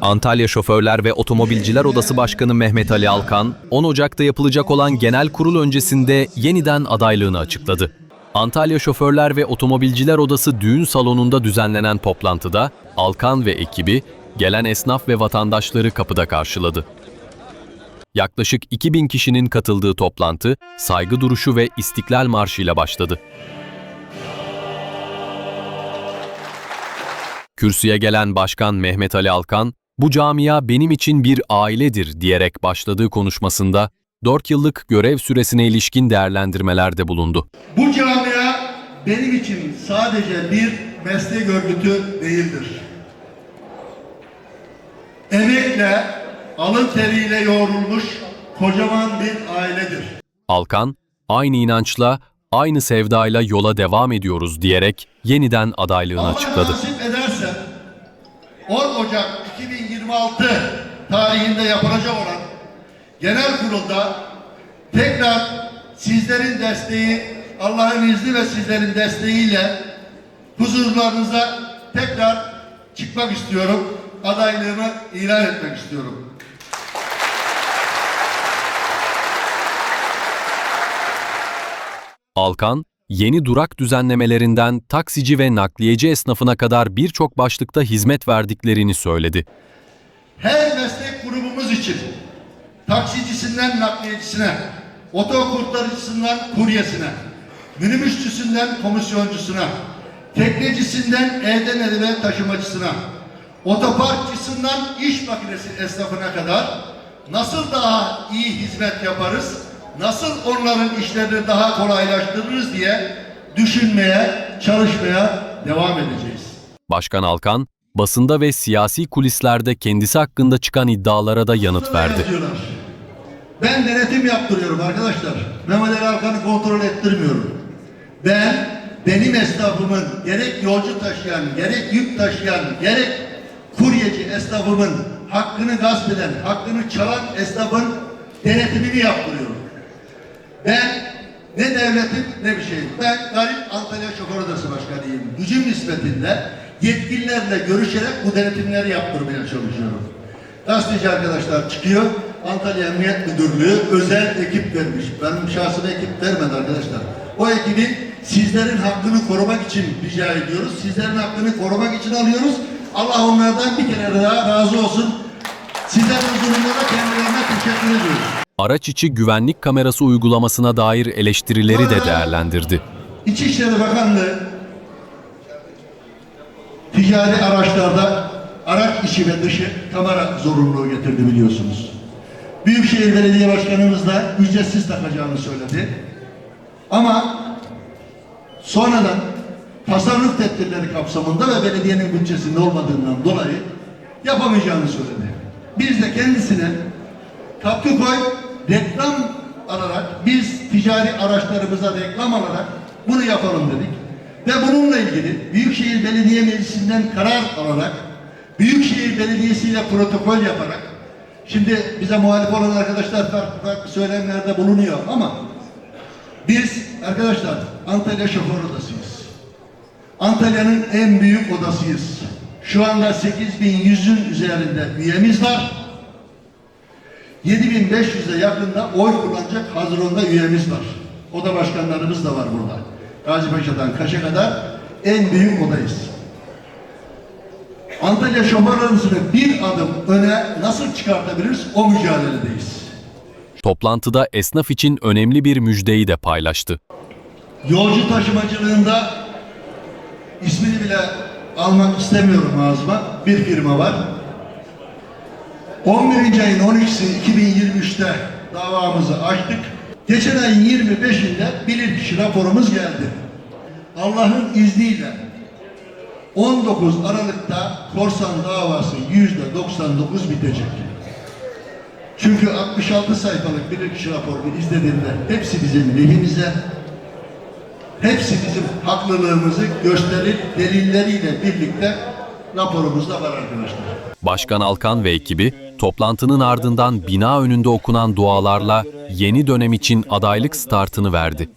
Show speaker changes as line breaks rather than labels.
Antalya Şoförler ve Otomobilciler Odası Başkanı Mehmet Ali Alkan, 10 Ocak'ta yapılacak olan genel kurul öncesinde yeniden adaylığını açıkladı. Antalya Şoförler ve Otomobilciler Odası düğün salonunda düzenlenen toplantıda Alkan ve ekibi gelen esnaf ve vatandaşları kapıda karşıladı. Yaklaşık 2000 kişinin katıldığı toplantı saygı duruşu ve İstiklal Marşı ile başladı. Kürsüye gelen Başkan Mehmet Ali Alkan, bu camia benim için bir ailedir diyerek başladığı konuşmasında 4 yıllık görev süresine ilişkin değerlendirmelerde bulundu.
Bu camia benim için sadece bir meslek örgütü değildir. Emekle, alın teriyle yoğrulmuş kocaman bir ailedir.
Alkan, aynı inançla, aynı sevdayla yola devam ediyoruz diyerek yeniden adaylığını
Allah
açıkladı.
nasip ederse 10 Ocak 2026 tarihinde yapılacak olan genel kurulda tekrar sizlerin desteği, Allah'ın izni ve sizlerin desteğiyle huzurlarınıza tekrar çıkmak istiyorum. Adaylığımı ilan etmek istiyorum.
Alkan, yeni durak düzenlemelerinden taksici ve nakliyeci esnafına kadar birçok başlıkta hizmet verdiklerini söyledi.
her meslek grubumuz için taksicisinden nakliyecisine, otokurtarıcısından kuryesine, minibüsçüsünden komisyoncusuna, teknecisinden evden eve taşımacısına, otoparkçısından iş makinesi esnafına kadar nasıl daha iyi hizmet yaparız, nasıl onların işlerini daha kolaylaştırırız diye düşünmeye, çalışmaya devam edeceğiz.
Başkan Alkan, basında ve siyasi kulislerde kendisi hakkında çıkan iddialara da yanıt verdi.
Ben denetim yaptırıyorum arkadaşlar. Mehmet Ali Alkan'ı kontrol ettirmiyorum. Ben benim esnafımın gerek yolcu taşıyan, gerek yük taşıyan, gerek kuryeci esnafımın hakkını gasp eden, hakkını çalan esnafın denetimini yaptırıyorum. Ben ne devletim ne bir şeyim. Ben Garip Antalya Şoför Odası Başkanıyım. Gücüm nispetinde yetkililerle görüşerek bu denetimleri yaptırmaya çalışıyorum. Gazeteci arkadaşlar çıkıyor. Antalya Emniyet Müdürlüğü özel ekip vermiş. Benim şahsıma ekip vermedi arkadaşlar. O ekibin sizlerin hakkını korumak için rica ediyoruz. Sizlerin hakkını korumak için alıyoruz. Allah onlardan bir kere daha razı olsun. Sizlerin huzurunda da kendilerine teşekkür ediyoruz.
Araç içi güvenlik kamerası uygulamasına dair eleştirileri de değerlendirdi.
İçişleri Bakanlığı ticari araçlarda araç içi ve dışı kamera zorunluluğu getirdi biliyorsunuz. Büyükşehir Belediye Başkanımız da ücretsiz takacağını söyledi. Ama sonradan tasarruf tedbirleri kapsamında ve belediyenin bütçesinde olmadığından dolayı yapamayacağını söyledi. Biz de kendisine katkı koy, reklam alarak, biz ticari araçlarımıza reklam alarak bunu yapalım dedik. Ve bununla ilgili Büyükşehir Belediye Meclisi'nden karar alarak, Büyükşehir Belediyesi ile protokol yaparak, şimdi bize muhalif olan arkadaşlar farklı farklı söylemlerde bulunuyor ama biz arkadaşlar Antalya Şoför Odası'yız. Antalya'nın en büyük odasıyız. Şu anda 8100'ün üzerinde üyemiz var. 7500'e yakında oy kullanacak Haziran'da üyemiz var. Oda başkanlarımız da var burada. Gazipaşa'dan Kaş'a kadar en büyük odayız. Antalya Şoför Odası'nı bir adım öne nasıl çıkartabiliriz o mücadeledeyiz.
Toplantıda esnaf için önemli bir müjdeyi de paylaştı.
Yolcu taşımacılığında ismini bile almak istemiyorum ağzıma. Bir firma var. 11. ayın 12'si 2023'te davamızı açtık. Geçen ayın 25'inde bilirkişi raporumuz geldi. Allah'ın izniyle 19 Aralık'ta korsan davası %99 bitecek. Çünkü 66 sayfalık bilirkişi raporunu izlediğimde hepsi bizim lehimize, hepsi bizim haklılığımızı gösterir delilleriyle birlikte raporumuzda var arkadaşlar.
Başkan Alkan ve ekibi toplantının ardından bina önünde okunan dualarla yeni dönem için adaylık startını verdi.